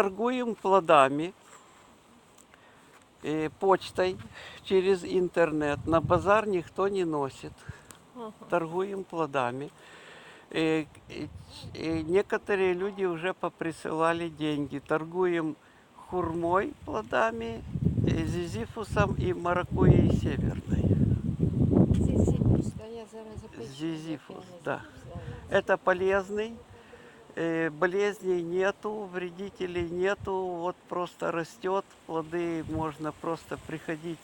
Мы то- торгуем плодами, э, почтой через интернет. На базар никто не носит. Торгуем плодами. Э, э, э, Некоторые люди уже поприсылали деньги. Торгуем хурмой плодами, э, зизифусом и маракуей северной. Зізіфус, да, я зараз запишу. Зізіфус, як його да. записала. Это полезный. э, Болезней нету, вредителей нету. Вот просто растет. Плоды можно просто приходить,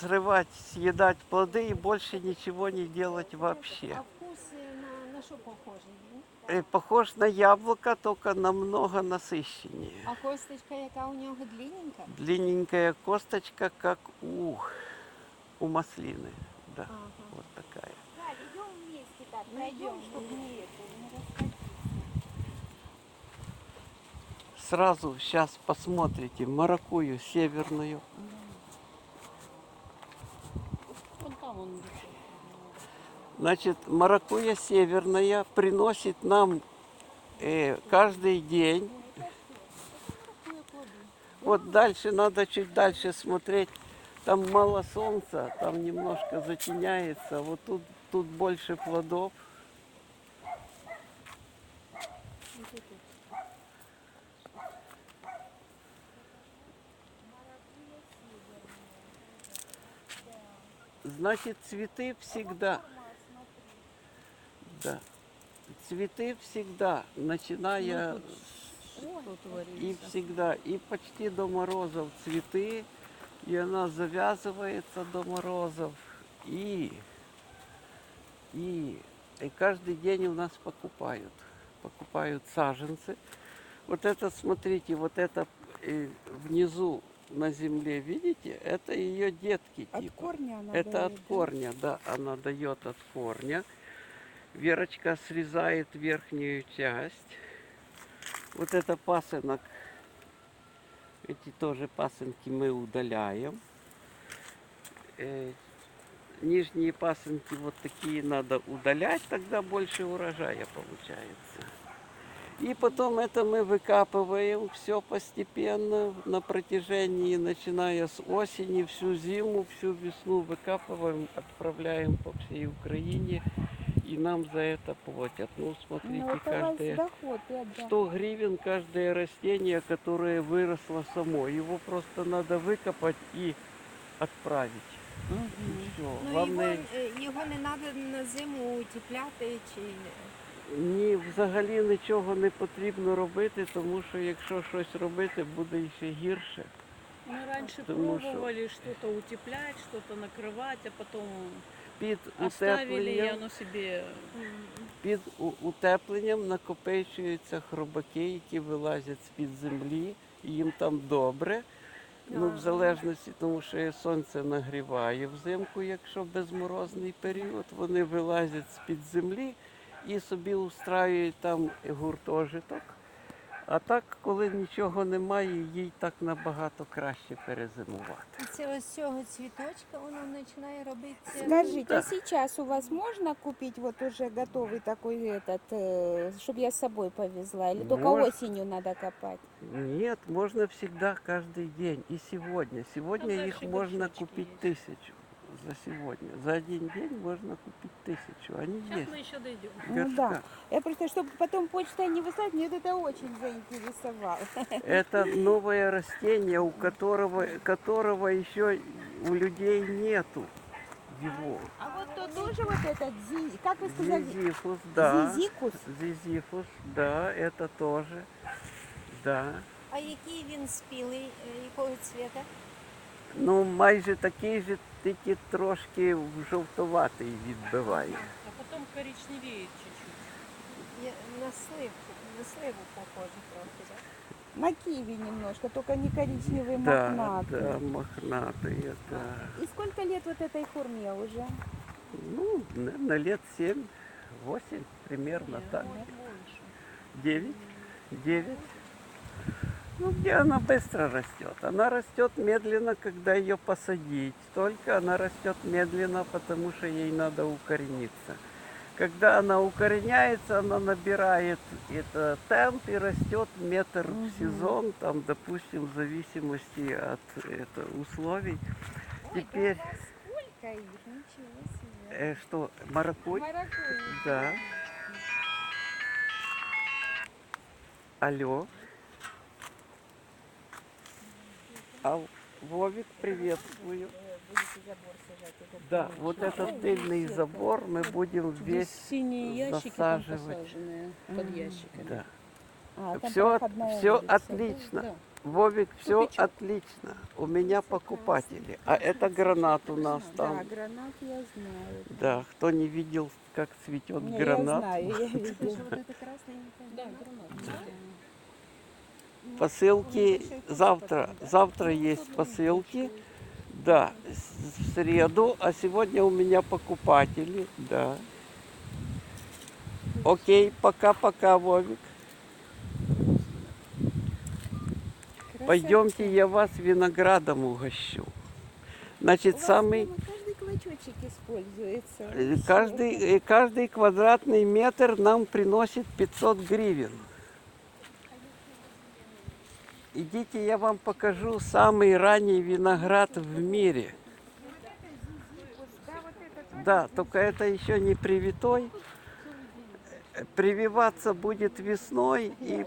срывать, съедать плоды и больше ничего не делать вообще. А вкус на, на що похожий? Э, Похож на яблоко, только намного насыщеннее. А косточка, яка у нього длинненька? Длинненькая косточка, как у, у маслины. Да, Ага. вот такая. Галь, идем вместе так, Ну, пройдем, чтобы не это, не расходиться. Сразу сейчас посмотрите маракую северную. Значит, маракуя северная приносит нам э, каждый день. Вот дальше надо чуть дальше смотреть. Там мало солнца, там немножко затеняется. Вот тут, тут больше плодов. Значит, цветы всегда. Да. Цветы всегда, начиная Что и всегда, и почти до морозов цветы, и она завязывается до морозов, и, и, и каждый день у нас покупают, покупают саженцы. Вот это, смотрите, вот это э, внизу на земле, видите, это ее детки От типа. корня она Это дает, от да? корня, да, она дает от корня. Верочка срезает верхнюю часть. Вот это пасынок. Эти тоже пасынки мы удаляем. Э, Нижние пасынки вот такие надо удалять, тогда больше урожая получается. И потом это мы выкапываем все постепенно на протяжении, начиная с осени, всю зиму, всю весну выкапываем, отправляем по всей Украине. И нам за это платят. Ну, смотрите, Ну, каждое... доход, я да. 100 гривен каждое растение, которое выросло само. Его просто надо выкопать и отправить. И все. Ну, Главное, його, е, його не треба на зиму утепляти чи ні, взагалі нічого не потрібно робити, тому що якщо щось робити, буде ще гірше. Мы раньше Потому что- пробовали что-то утеплять, что-то накрывать, а потом Під оставили, и утепленням, оно себе... під у- утепленням накопичуються хробаки, які вилазять з-під землі, і їм там добре. Ну, в залежності, тому що і сонце нагріває взимку, якщо безморозний період, вони вилазять з-під землі і собі устраюють там гуртожиток. А так, коли нічого немає, їй так набагато краще перезимувати. це ось цього цвіточка воно починає робитися. Скажите, а сейчас у вас можно купить вот уже готовый такой этот, чтобы я с собой повезла? Или только Можно. осенью надо копать? Нет, можно всегда каждый день. И сегодня. Сегодня Ну, их дальше можно горшочки купить есть. тысячу. За сегодня. За один день можно купить тысячу. Они Сейчас есть. мы еще дойдем. в Ну да. горшках. Я просто, чтобы потом почтой не выслать, мне вот это очень заинтересовало. Это новое растение, у которого, которого еще у людей нету его. А вот то тоже вот этот, зи- как вы сказали, Зизифус, да. зизикус? Зизифус, да, это тоже. Да. А який він спілий, е, якого цвіта? Ну, майже такий же, тільки трошки жовтуватий відбиває. А потом коричневеет чуть-чуть. Я- На сливку, на сливу похоже трохи, так? На киви немножко, только не коричневый, Да, мохнатый. да, мохнатые, да. И сколько лет вот этой хурме уже? Ну, наверное, лет семь, восемь примерно так. Больше. Девять? Девять? Ну, где она быстро растет? Она растет медленно, когда ее посадить. Только она растет медленно, потому что ей надо укорениться. Когда она укореняется, она набирает это темп и растет метр в сезон, там, допустим, в зависимости от это, условий. Теперь, Сколько их? Ничего себе. э, что, маракуй? Маракуйя. Да. Алло. А Вовик, приветствую. Будете забор сажать. этот Да, вот этот тыльный забор мы будем весь синие ящики засаживать. под ящиками. Да. А, Все, все улица, да? отлично. Да. Вовик, все Тупичок. отлично. У меня покупатели. А это гранат у нас Да, там. гранат я знаю. Да, кто не видел, как цветет Не, я гранат. знаю, я видела. Да, гранат. Посылки завтра. Завтра есть посылки. Да, в среду, а сегодня у меня покупатели, да. Окей, пока-пока, Вовик. Пойдемте, я вас виноградом угощу. Значит, самый, Каждый клочочек используется. каждый, э, каждый квадратный метр нам приносит 500 гривен. Идите, я вам покажу самый ранний виноград в мире. Да, только это еще не привитой. Прививаться будет весной и,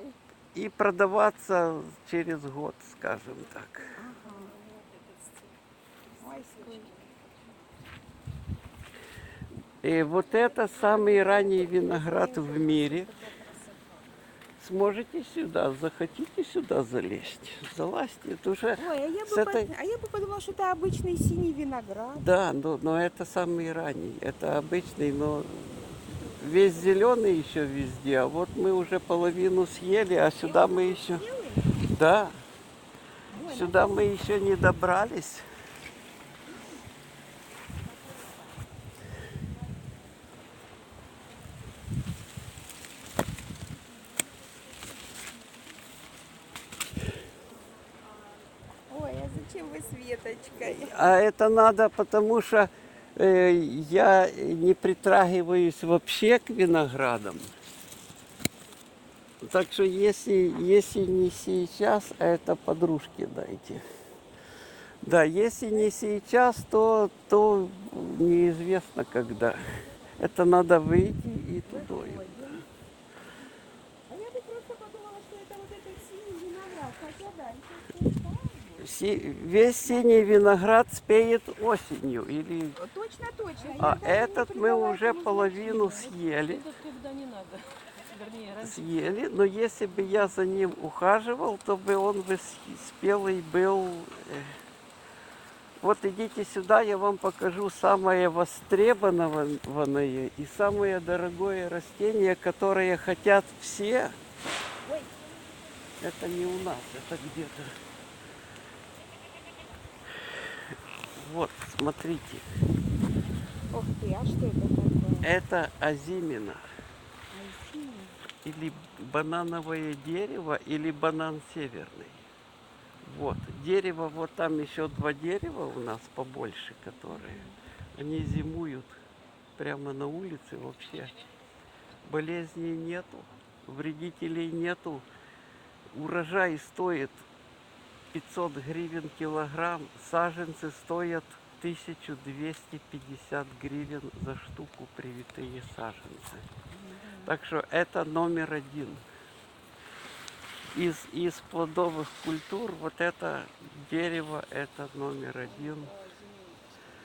и продаваться через год, скажем так. И вот это самый ранний виноград в мире. Сможете сюда, захотите сюда залезть? Залазьте, это уже... Ой, а я, С бы этой- под- а я бы подумала, что это обычный синий виноград. Да, но, но это самый ранний, это обычный, но весь зеленый еще везде, а вот мы уже половину съели, а сюда мы еще... Да, сюда мы еще не добрались. Ой, а зачем вы с веточкой? А это надо, потому что э, я не притрагиваюсь вообще к виноградам. Так что если, если не сейчас, а это подружке дайте. Да, если не сейчас, то, то неизвестно когда. Это надо выйти и туда. А я бы просто подумала, что это вот этот синий виноград. Хотя дальше всё Си- весь синий виноград спеет осенью. Или... так. Точно, точно. А Я этот мы уже половину съели. Съели, но если бы я за ним ухаживал, то бы он бы спелый был. э. Вот идите сюда, я вам покажу самое востребованное и самое дорогое растение, которое хотят все. Это не у нас, это где-то. Вот, смотрите, Ух ты, а что это такое? это азимина. А, синий. или банановое дерево, или банан северный. Вот. Дерево, вот там еще два дерева у нас побольше, которые. Они зимуют прямо на улице вообще. Болезней нету, вредителей нету. Урожай стоит 500 гривен килограмм, саженцы стоят 1250 гривен за штуку привитые саженцы. Так что это номер один. Из, из плодовых культур вот это дерево, это номер один.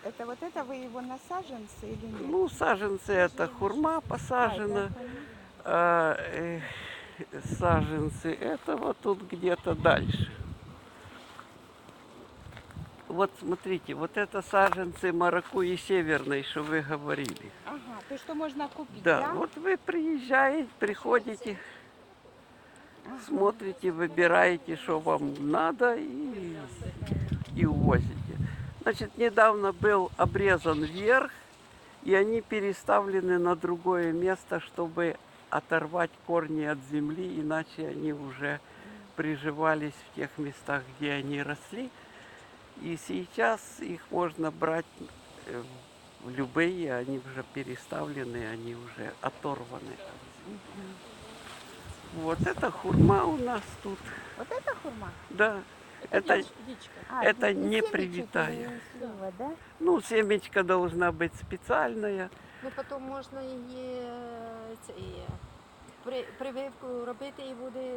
Это вот это вы его на саженцы или нет? Ну, саженцы это хурма А, посажена, поняла. а э, саженцы это вот тут где-то дальше. Вот смотрите, вот это саженцы маракуи северной, что вы говорили. Ага, то, что можно купить, Да, да? вот вы приезжаете, приходите, смотрите, выбираете, что вам надо и, и увозите. Значит, недавно был обрезан верх, и они переставлены на другое место, чтобы оторвать корни от земли, иначе они уже приживались в тех местах, где они росли. И сейчас их можно брать э, любые, они уже переставлены, они уже оторваны. от земли. Вот это хурма у нас тут. Вот это хурма? Да, это, Дичь- дичка. А, Это тут не семечек привитая. или слива, да? ну, семечка должна быть специальная. Ну потім можна її е, це, і, при, прививку робити і буде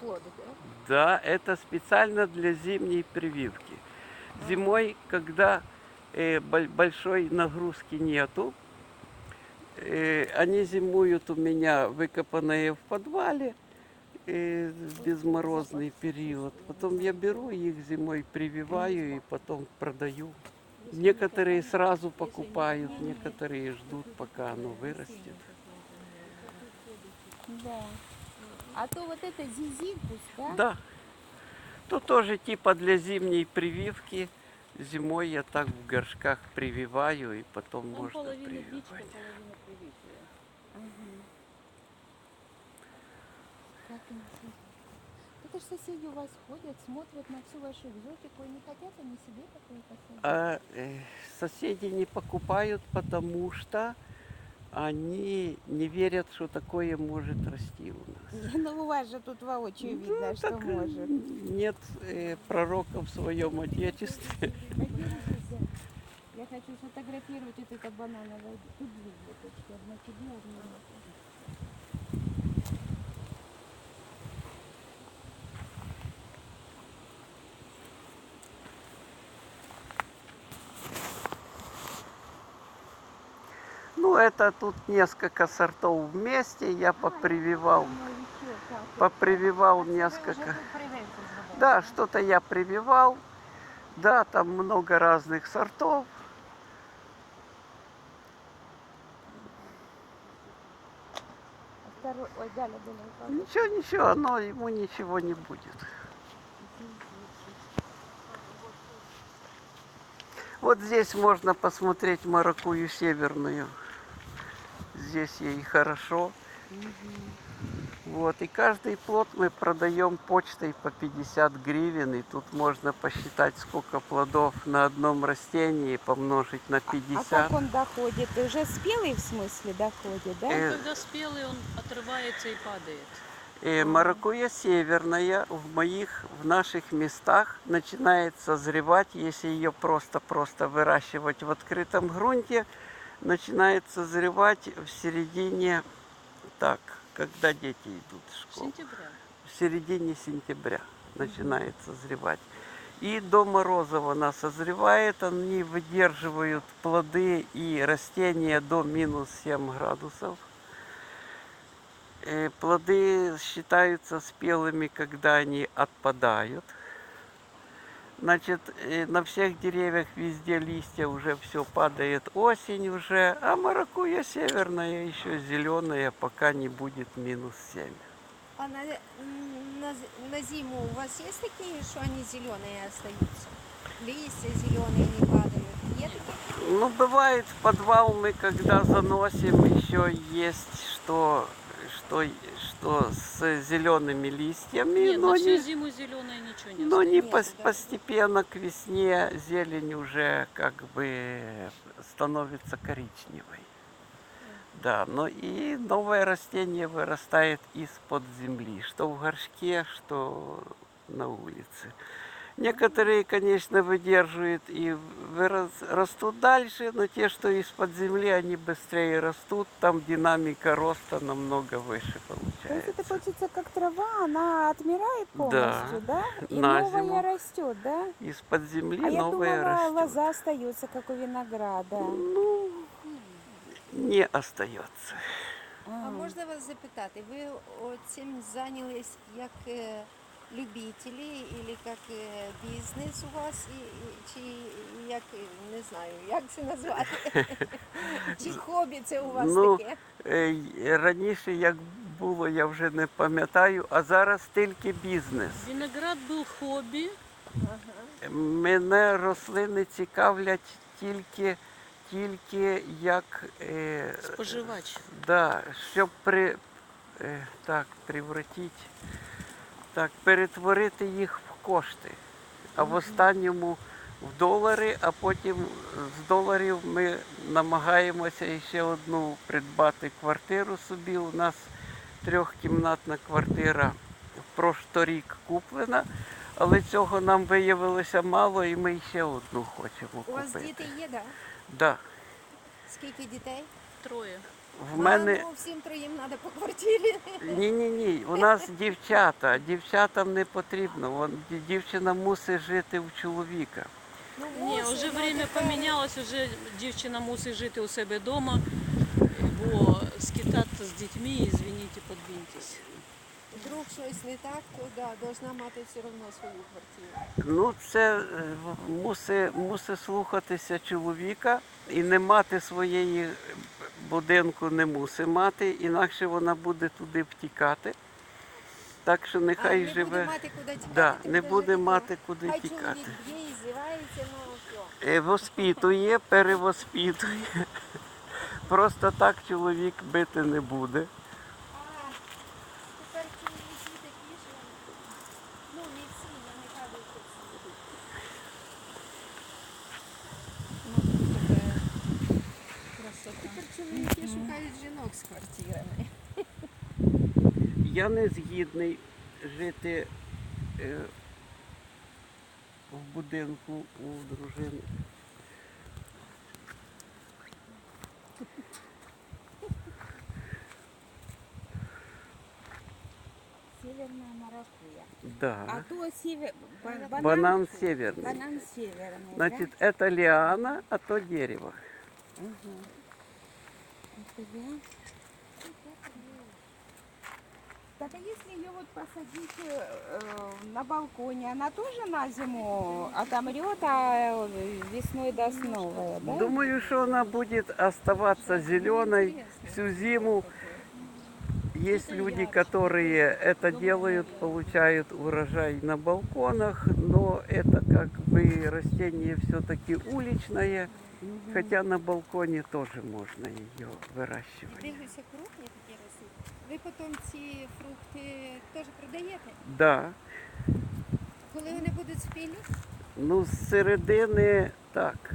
плодити. Да, это специально для зимней прививки. Зимой, когда э, боль- большой нагрузки нету, э, они зимуют у меня выкопанные в подвале э, в безморозный период. Потом я беру их зимой, прививаю и потом продаю. Некоторые сразу покупают, некоторые ждут, пока оно вырастет. Да. А то вот это зизикус, да? Да. То тоже типа для зимней прививки. Зимой я так в горшках прививаю и потом Там можно половина прививать. половина. Как. Это ж соседи у вас ходят, смотрят на всю вашу экзотику и не хотят они себе такое посадить? А э, соседи не покупают, потому что они не верят, что такое может расти у нас. Ну, у вас же тут воочию видно, что может. Нет э, пророка в своем отечестве. Я хочу сфотографировать вот это банановое. Тут две веточки. Одна тебе, одна это тут несколько сортов вместе. Я попрививал, попрививал несколько. Да, что-то я прививал. Да, там много разных сортов. Ничего, ничего, оно ему ничего не будет. Вот здесь можно посмотреть маракую северную. Здесь ей хорошо. Вот, и каждый плод мы продаем почтой по 50 гривен, и тут можно посчитать, сколько плодов на одном растении, помножить на А 50. как он доходит? Уже спелый в смысле доходит, да? Э, Когда спелый, он отрывается и падает. Э, Маракуйя северная в моих, в наших местах начинает созревать, если ее просто-просто выращивать в открытом грунте, начинает созревать в середине, так, когда дети идут в школу, Сентября. в середине сентября начинает созревать. И до морозов она созревает, они выдерживают плоды и растения до минус 7 градусов. Э, Плоды считаются спелыми, когда они отпадают. Значит, э, на всех деревьях везде листья уже все падает, осень уже, а маракуя северная еще зеленая, пока не будет минус 7. А на, на, на зиму у вас есть такие, что они зеленые остаются? Листья зеленые не падают? Такі? Ну, бывает в подвал мы, когда заносим, еще есть что, что, что с зелеными листьями, Нет, но на всю не, зиму зеленое ничего не но не пос- да. постепенно к весне зелень уже как бы становится коричневой. Да, но и новое растение вырастает из-под земли, что в горшке, что на улице. Некоторые, конечно, выдерживают и растут дальше, но те, что из-под земли, они быстрее растут, там динамика роста намного выше То есть это получается. получится как трава, она отмирает полностью, да? И на новая зиму. растет, да? Из-под земли А я новое думала, растет. лоза остается, как у винограда. Ну, не остается. А А. можна вас запитати, ви цим зайнялись як е, любителі, або як е, бізнес у вас, і, чи як, е, не знаю, як це назвати? чи хобі це у вас Ну, таке? Е, Раніше як було, я вже не пам'ятаю, а зараз тільки бізнес. Виноград был хобби. Мене рослини цікавлять тільки, тільки як е, Споживач. Да, щоб при, е, так, привратити, так, перетворити їх в кошти. А в останньому в долари, а потім з доларів ми намагаємося ще одну придбати квартиру собі. У нас трьохкімнатна квартира прошлорік куплена, але цього нам виявилося мало, і ми ще одну хочемо У вас діти є, да? Да. Скільки дітей? Троє. В мене А, ну, всім троїм треба по квартирі. ні, ні, ні. У нас дівчата. Дівчатам не потрібно. Вон, дівчина мусить жити у чоловіка. Ну, Ні, вже время помінялось, вже дівчина мусить жити у себе вдома, бо скитатися з дітьми, извините, подвиньтесь. Вдруг щось не так, то да, должна мати все одно свою квартиру. Ну, це мусить, мусить слухатися чоловіка і не мати своєї будинку не мусить мати, інакше вона буде туди втікати. Так що а, нехай не живе. буде мати куди тікати. Да, не буде мати куди Хай тікати. чоловік і здівається, ну все. Е, Воспитує, перевоспитує. Просто так чоловік бити не буде. Жінок з квартирами. Я не згідний жити е, в будинку у дружини. Северная маракуя. А Да. то север... ба- банан, Банан северный. Банан северный, Значит, это лиана, а то дерево. да? Так а если ее вот посадить э, на балконе, она тоже на зиму отомрет, а э, весной даст новое, да? Думаю, что она будет оставаться зеленой всю зиму. Есть люди, которые это делают, получают урожай на балконах, но это как бы растение все-таки уличное. Хотя на балконе тоже можно ее выращивать. Дивлюся, крупні такі ростуть. Ви потім ці фрукти теж продаєте? Да, Коли вони будуть спілі? ну з середини так,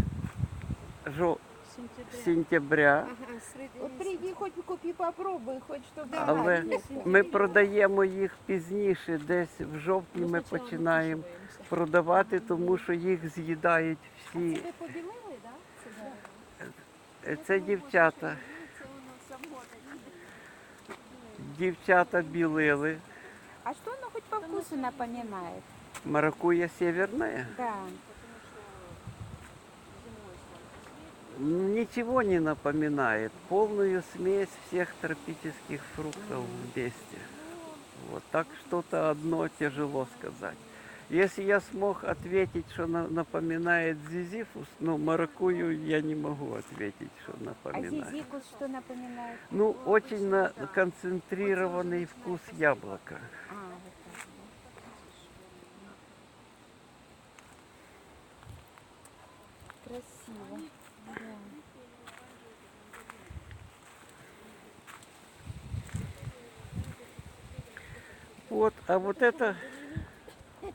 жо, Сентября. сентября. Ага, серед... Вот приди хоть купи, попробуй, хоть что Да, Але ми продаємо їх пізніше, десь в жовтні ми починаємо продавати, тому що їх з'їдають А всі. це ви? Це Е, Це дівчата. Це воно самотне. Дівчата білили. А что оно хоть по вкусу напоминает? Маракуя северная. Да. Ничего не напоминает. Полную смесь всех тропических фруктов вместе. Вот так что-то одно тяжело сказать. Если я смог ответить, что на- напоминает зизифус, но маракую я не могу ответить, что А напоминает. зизикус что напоминает? Ну, очень на- концентрированный вкус яблока. А. Красиво. Вот, а вот это, Вот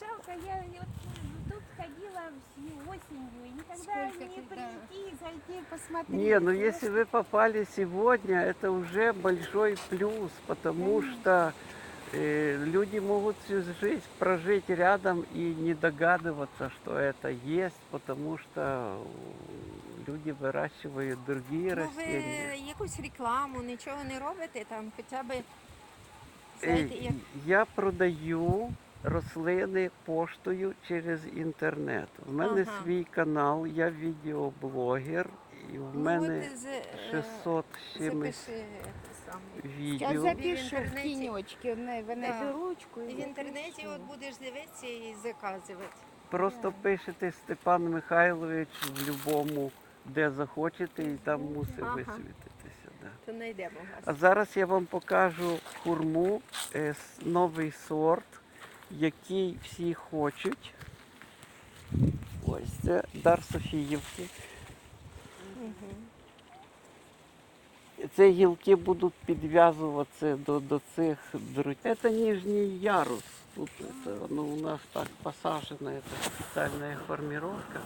жалко, я вот тут ходила всю осенью и никогда Сколько не ты, да. прийти, зайти, посмотреть. не, ну если вы попали сегодня, это уже большой плюс, потому что э, люди могут всю жизнь прожить рядом и не догадываться, что это есть, потому что люди выращивают другие Ну, растения. ви якусь рекламу, нічого не робите, там хоча б, Е, знаєте, як Я продаю рослини поштою через інтернет. У мене Ага. свій канал, я відеоблогер, і в ну, мене от з, е, 600 з чимось запиши те саме. Я відео. запишу в интернете. тенечке, в Да. ручку. І в інтернеті от будеш дивитися і заказувати. Просто пишете Степан Михайлович в будь-якому, де захочете, і там мусить Ага. висвітитися. Да. То знайдемо А вас. зараз я вам покажу хурму, е, с- новий сорт, який всі хочуть. Ось це дар Софіївки. Ці гілки будуть підв'язуватися до, до цих дротів. Це ніжній ярус. тут это, ну, у нас так посажено, это специальная формировка.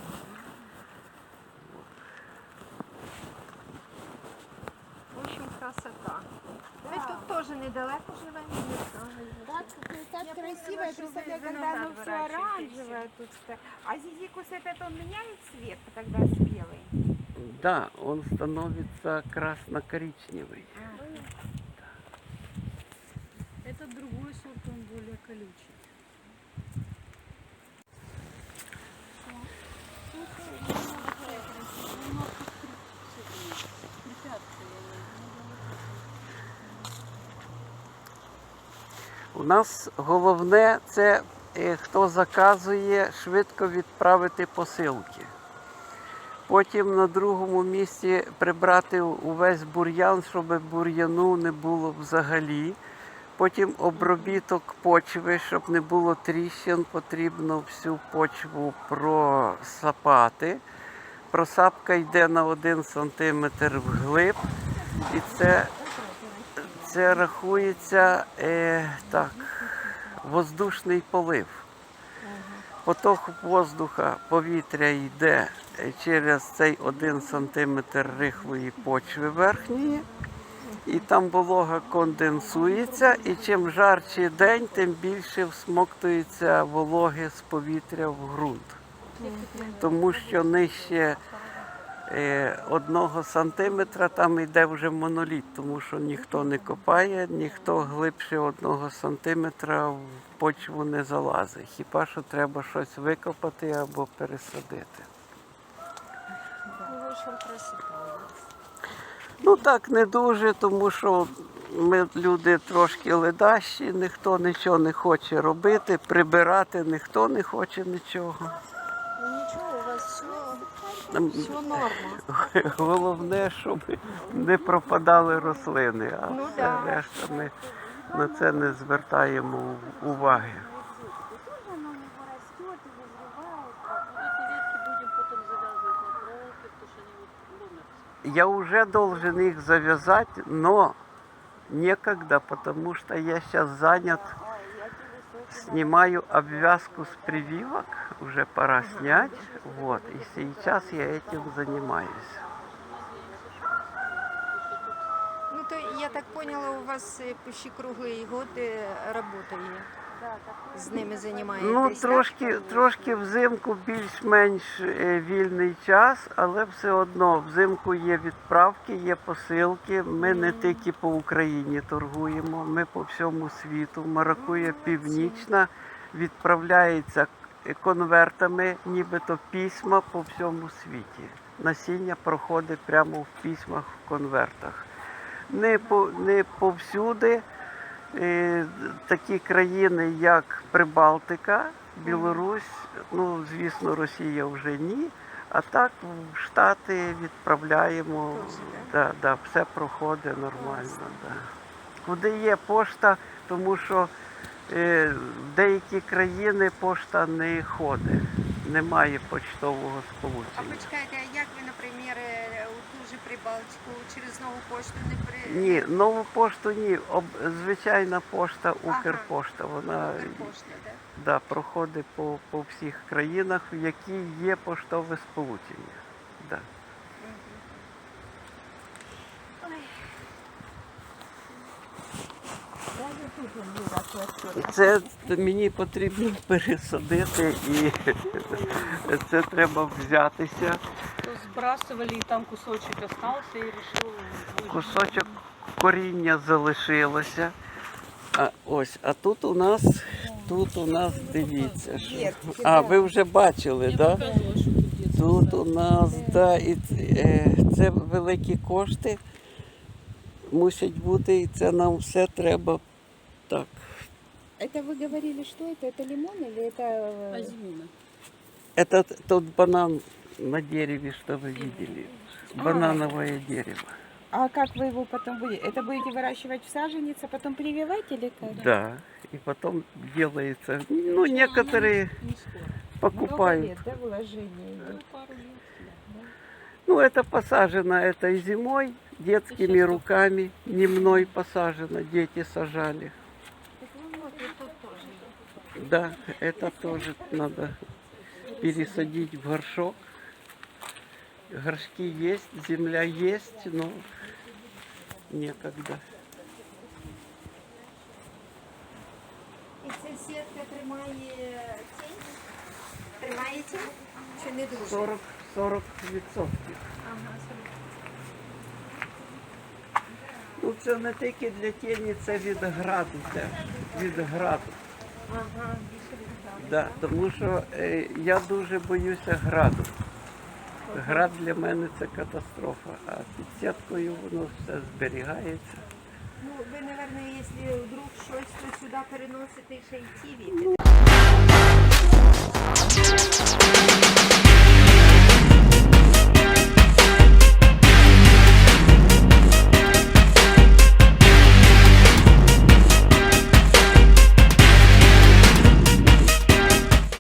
В общем, красота. Ми тут теж недалеко живемо. Так, так красиво, я представляю, когда оно все оранжевое тут. А зизикус этот, он меняет цвет, когда спелый? Да, он становится красно-коричневый. Это другой сорт, он более колючий. У нас головне це е, хто заказує швидко відправити посилки. Потім на другому місці прибрати увесь бур'ян, щоб бур'яну не було взагалі. Потім обробіток почви, щоб не було тріщин, потрібно всю почву просапати. Просапка йде на 1 см вглиб. І це, це рахується е, так, воздушний полив. Поток воздуха, повітря йде е, через цей 1 см рихлої почви верхньої, і там волога конденсується, і чим жарчий день, тим більше всмоктується вологи з повітря в ґрунт. Тому що нижче одного сантиметра там йде вже моноліт, тому що ніхто не копає, ніхто глибше одного сантиметра в почву не залазить. Хіба що треба щось викопати або пересадити. Ну. Ну так не дуже, тому що ми люди трошки ледащі, ніхто нічого не хоче робити, прибирати ніхто не хоче нічого. Ну нічого, у вас все, Нам все норма. Головне, щоб не пропадали рослини, а Ну, все да. решта ми на це не звертаємо уваги. Я уже должен их завязать, но некогда, потому что я сейчас занят, снимаю обвязку с прививок, уже пора снять, вот, и сейчас я этим занимаюсь. Ну то я так поняла, у вас е, почти круглий год є. З ними займаєтесь. Ну, так? трошки, трошки взимку більш-менш е, вільний час, але все одно взимку є відправки, є посилки. Ми не тільки по Україні торгуємо, ми по всьому світу. Маракуя північна відправляється конвертами, нібито письма по всьому світі. Насіння проходить прямо в письмах в конвертах. Не, по, не повсюди. Такі країни, як Прибалтика, Білорусь, ну звісно, Росія вже ні. А так в Штати відправляємо. Да, да, все проходить нормально. Да. Куди є пошта, тому що е, деякі країни пошта не ходить, немає почтового А сполучення. почекайте, а як ви, наприклад, у ту же Прибалтику через нову пошту не при Ні, нову пошту ні. Об, звичайна пошта, Укрпошта. Вона Укрпошта, да? да, проходить по, по всіх країнах, в які є поштове сполучення. Да. Це мені потрібно пересадити і це треба взятися. То сбрасывали, и там кусочек остался, и решил... вложить. Кусочок коріння залишилося. А ось, а тут у нас, тут у нас дивіться. Що... А, ви вже бачили, так? Да? тут у нас, да, і е, це великі кошти мусять бути, і це нам все треба так. Это вы говорили, что это? Это лимон или это... э, Азимина. Это тот банан на дереве, что вы видели. Банановое дерево. А как вы его потом будете? Это будете выращивать в саженец, а потом прививать или как? Да. И потом делается. Ну, некоторые Не скоро. Много покупают. лет, да, вложения Ну, идет? пару лет, да. Ну, это посажено это и зимой, детскими руками. Не мной посажено, дети сажали. Вот і тут теж є. Да, это тоже надо пересадить в горшок. Горшки есть, земля есть, но некогда. І ця сітка тримає тінь? Тримає тінь? Чи не дуже? 40, 40 відсотків. Ага, Ну це не тільки для тіні, це від граду теж. Від граду. Ага. Да, тому що е, я дуже боюся граду. Град для мене це катастрофа, а під сіткою воно все зберігається. Ну, ви, мабуть, якщо вдруг щось, то сюди переносите ще й ті віти.